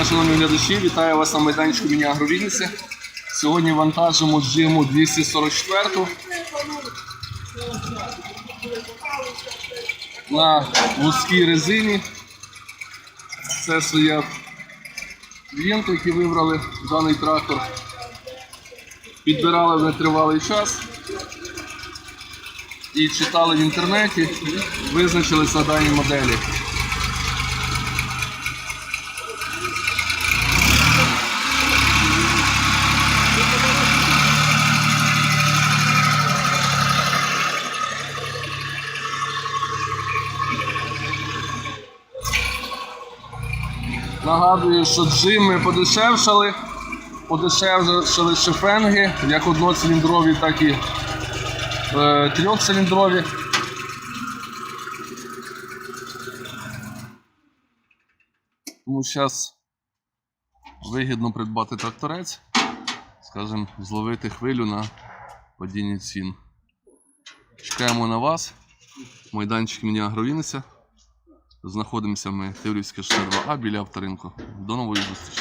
дня, шановні глядачі. Вітаю вас на майданчику міні Агровінниці. Сьогодні вантажимо джиму 244 на вузькій резині. Це стоять клієнти, які вибрали даний трактор. Підбирали в нетривалий час і читали в інтернеті, визначилися на даній моделі. Нагадую, що джими подешевшали, подешевшали шифенги, як одноциліндрові, так і е, трьохциліндрові. Тому зараз вигідно придбати тракторець, скажімо, зловити хвилю на падінні цін. Чекаємо на вас. Майданчик міні Агровінниця. Знаходимося ми Тиврівське 62А біля авторинку. До нової зустрічі.